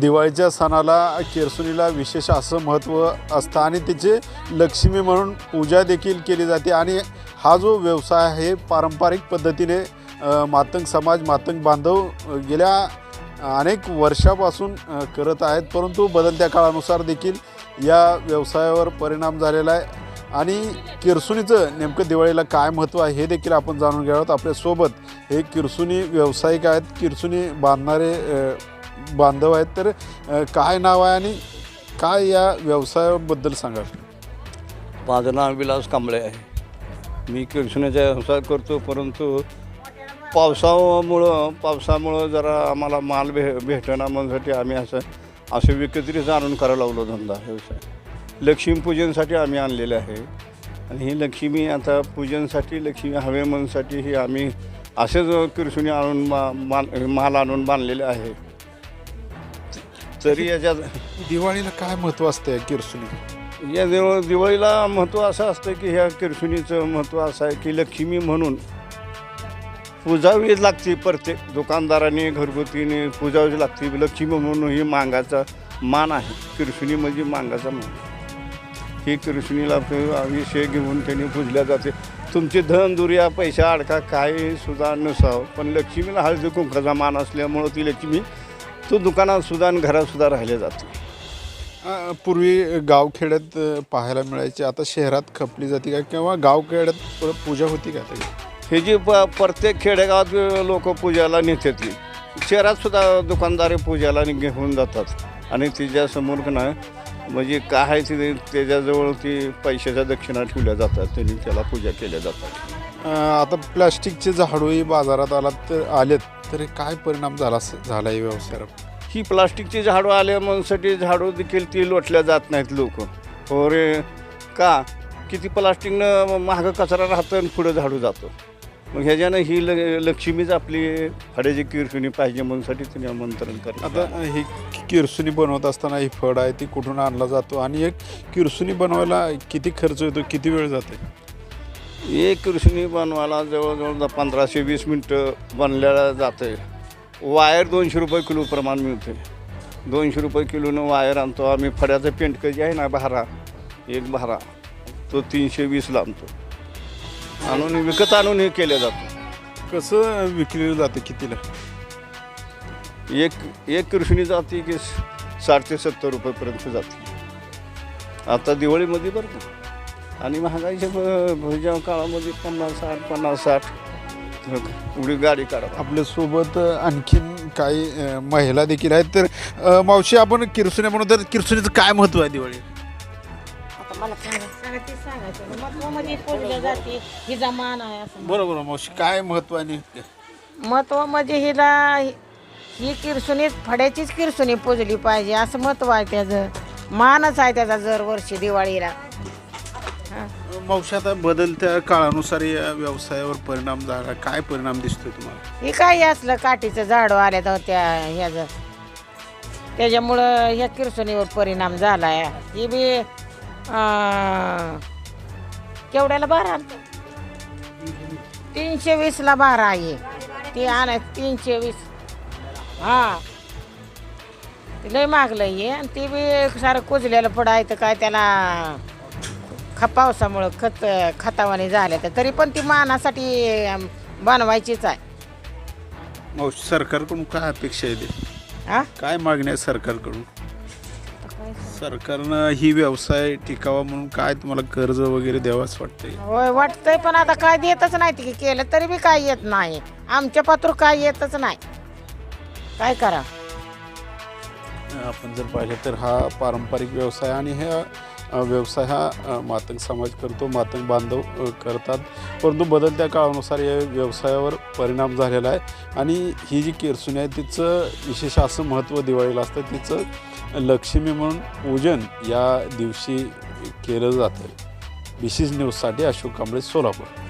दिवाळीच्या सणाला केरसुनीला विशेष असं महत्त्व असतं आणि तिचे लक्ष्मी म्हणून पूजा देखील केली जाते. आणि हा जो व्यवसाय आहे पारंपरिक पद्धतीने मातंग समाज मातंग बांधव गेल्या अनेक वर्षापासून करत आहेत. परंतु बदलत्या काळानुसार देखील या व्यवसायावर परिणाम झालेला आहे. आणि किरसुनीचं नेमकं दिवाळीला काय महत्त्व आहे हे देखील आपण जाणून घ्यावं आहोत. आपल्यासोबत हे किरसुनी व्यावसायिक आहेत. किरसुनी बांधणारे बांधव आहेत. तर काय नाव आहे आणि काय या व्यवसायाबद्दल सांगाल? माझं नाव विलास कांबळे आहे. मी कृष्णाचा व्यवसाय करतो परंतु पावसामुळं पावसामुळं जरा आम्हाला माल भे भेटणं म्हणूनसाठी आम्ही असं असं विकत्रीच आणून करायला लावलो धंदा व्यवसाय. लक्ष्मीपूजनसाठी आम्ही आणलेले आहे. आणि ही लक्ष्मी आता पूजनसाठी लक्ष्मी हवे म्हणसाठी ही आम्ही असेच किरसुनी आणून मा माल माल आणून बांधलेले आहे. तरी याच्यात दिवाळीला काय महत्त्व असतं किरसुनी? या दिव दिवाळीला महत्त्व असं असतं की ह्या किरसुनीचं महत्त्व असं आहे की लक्ष्मी म्हणून पूजावी लागते प्रत्येक दुकानदाराने घरगुतीने पूजावी लागते. लक्ष्मी म्हणून ही मांगाचा मान आहे. किरसुनी म्हणजे मांगाचा मान. ही किरसुनीला विषय घेऊन त्यांनी पूजल्या जाते. तुमची धन दुर्या पैसा अडका काही सुद्धा नसावं. पण लक्ष्मीला हळदी कुंकाचा मान असल्यामुळं ती लक्ष्मी तो दुकानात सुद्धा आणि घरात सुद्धा राहिले जाते अ, पूर्वी गावखेड्यात अ, पाहायला मिळायची. आता शहरात खपली जाते का? किंवा गावखेड्यात प- पूजा होती का आता? हे जी प प्रत्येक खेडेगावात लोक पूजाला नेतात. शहरात सुद्धा दुकानदारे पूजाला नि- घेऊन जातात. आणि तिच्यासमोर का नाही म्हणजे काय आहे ते त्याच्याजवळ ती पैशाच्या दक्षिणा ठेवल्या जातात. त्यांनी त्याला पूजा केल्या जातात. अ, आता प्लास्टिकचे झाडूही बाजारात आलात तर आलेत. तर काय परिणाम झाला झाला या व्यवसायावर? ही प्लास्टिकची झाडू आल्या म्हणूनसाठी झाडू देखील ती लोटल्या जात नाहीत लोक. हो रे का? किती प्लास्टिकनं महाग कचरा राहतं आणि पुढं झाडू जातं. मग ह्याच्यानं ही ल लक्ष्मीच आपली फड्याची किरकिणी पाहिजे म्हणूनसाठी तिने आमंत्रण करतात आता ही किरसुनी बनवत असताना ही फळ आहे ती कुठून आणला जातो? आणि एक किरसुनी बनवायला किती खर्च येतो? किती वेळ जाते? एक कृषीनी बनवायला जवळजवळ पंधराशे वीस मिनटं बनलेलं जातं वायर दोनशे रुपये किलो प्रमाण मिळते दोनशे रुपये किलोनं वायर आणतो. आम्ही फड्याचं पेंट जे आहे ना भारा एक भारा तो तीनशे वीसला आणतो. आणून विकत आणून हे केलं जातं. कसं विकलेलं जातं कितीला? एक एक कृषीनी जाते की साठ ते सत्तर रुपयेपर्यंत जाते. आता दिवाळीमध्ये बरं का? आणि महागाईच्या भोजा काळामध्ये पन्नास साठ पन्नास साठ. एवढी गाडी काढा. आपल्यासोबत आणखीन काही अ, महिला देखील आहेत. तर अ, मावशी आपण किरसुनी बनवतो तर किरसुनीचं काय महत्त्व आहे दिवाळी आता मला सांगा सांगा ते सांगायचं महत्वामध्ये पूजल्या जाते हिचा मान आहे असं. बरोबर मावशी. काय महत्त्व आहे? महत्त्व म्हणजे हिला ही किरसुनीत फड्याचीच किरसुनी पूजली पाहिजे. असं महत्त्व आहे त्याचं. मानच आहे त्याचा दरवर्षी दिवाळीला. हा. आता बदलत्या काळानुसार या व्यवसायावर परिणाम झाला. काय परिणाम दिसतोय तुम्हाला? हे काही असलं काठीचं झाडं आल्या तर त्या ह्याचं. त्याच्यामुळं ह्या किरसुनीवर परिणाम झाला आहे ही बी अं, केवढ्याला बारा तीनशे वीसला बारा आहे. ती आण तीनशे वीस. हां. ते लय मागलं आहे आणि ती बी सारं कुजलेलं पड आहे तर काय त्याला ख पावसामुळं खत खतावाने झाल्या तर तरी पण ती मानासाठी बनवायचीच आहे. सरकारकडून काय अपेक्षा आहे ते? हा काय मागणी आहे सरकारकडून? सरकारनं ही व्यवसाय टिकावा म्हणून काय तुम्हाला कर्ज वगैरे द्यावंच वाटतंय? होय वाटतंय पण आता काय देतच नाही ते की केलं तरी बी काय येत नाही. आमच्या पात्र काय येतच नाही. काय करा? आपण जर पाहिलं तर हा पारंपरिक व्यवसाय आणि हा अ, व्यवसाय हा मातंग समाज करतो मातंग बांधव करतात. परंतु बदलत्या काळानुसार या व्यवसायावर परिणाम झालेला आहे. आणि ही जी केरसुनी आहे तिचं विशेष असं महत्त्व दिवाळीला असतं. तिचं लक्ष्मी म्हणून पूजन या दिवशी केलं जातं. विशेष न्यूजसाठी अशोक कांबळे सोलापूर.